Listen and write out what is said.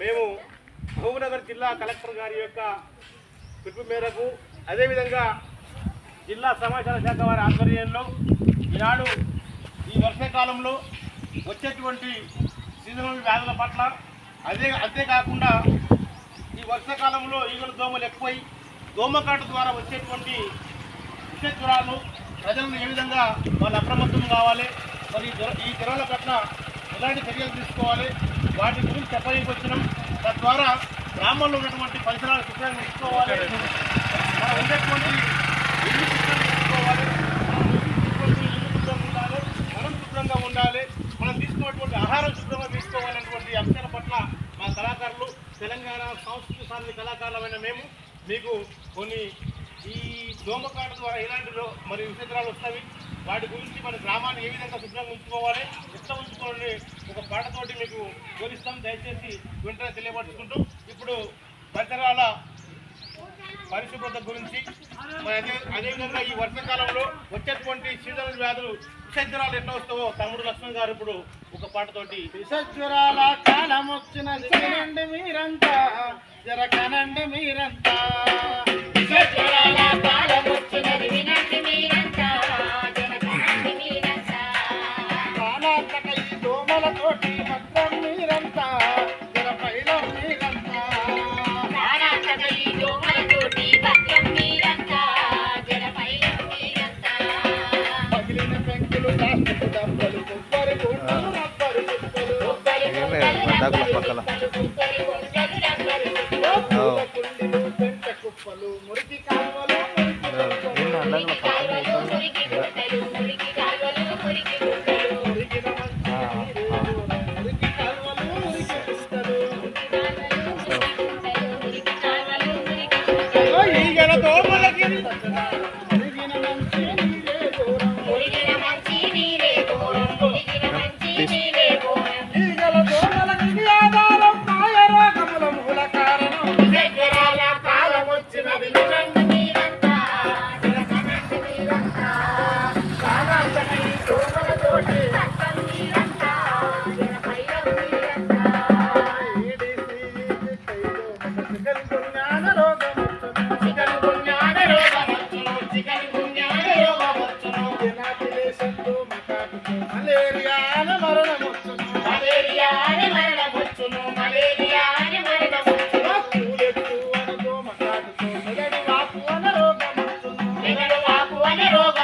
మేము మహబూబ్నగర్ జిల్లా కలెక్టర్ గారి యొక్క పిలుపు మేరకు అదేవిధంగా జిల్లా సమాచార శాఖ వారి ఆధ్వర్యంలో ఈనాడు ఈ వర్షాకాలంలో వచ్చేటువంటి సీజనల్ వ్యాధుల పట్ల అదే అంతేకాకుండా ఈ వర్షాకాలంలో ఈగల దోమలు ఎక్కువై దోమకాటు ద్వారా వచ్చేటువంటి విష జ్వరాలు ప్రజలను ఏ విధంగా వాళ్ళు అప్రమత్తం కావాలి? మరి ఈ జ్వరాల పట్ల ఎలాంటి చర్యలు తీసుకోవాలి? వాటి గురించి చెప్పడానికి వచ్చినాం. తద్వారా గ్రామాల్లో ఉన్నటువంటి పరిసరాలు శుభ్రంగా ఉంచుకోవాలి. మనం ఉండేటువంటి ఇల్లు శుభ్రంగా ఉంచుకోవాలి. మనం ఇల్లు శుభ్రంగా ఉండాలి. మనం శుభ్రంగా ఉండాలి. మనం తీసుకున్నటువంటి ఆహారం శుభ్రంగా తీసుకోవాలనేటువంటి అంశాల పట్ల మా కళాకారులు తెలంగాణ సంస్కృతి సాధన కళాకారులమైన మేము మీకు కొన్ని ఈ దోమకాట ద్వారా ఎలాంటి మరి విచిత్రాలు వస్తాయి. వాటి గురించి మన గ్రామాన్ని ఏ విధంగా శుభ్రంగా ఉంచుకోవాలి ఎట్లా ఉంచుకోవాలని ఒక పాటతోటి మీకు వివరిస్తాం. దయచేసి వెంటనే తెలియపరుచుకుంటూ ఇప్పుడు పరిసరాల పరిశుభ్రత గురించి అదే అదేవిధంగా ఈ వర్షాకాలంలో వచ్చేటువంటి సీజనల్ వ్యాధులు విషజ్వరాలు ఎట్లా వస్తావో తమ్ముడు లక్ష్మణ్ గారు ఇప్పుడు ఒక పాటతోటి విషజ్వరాల కాలం వచ్చిన మీరంతా జరగనండి మీరంతా. మురికి గుంటలు. ఈగల దోమలకి. wanaroga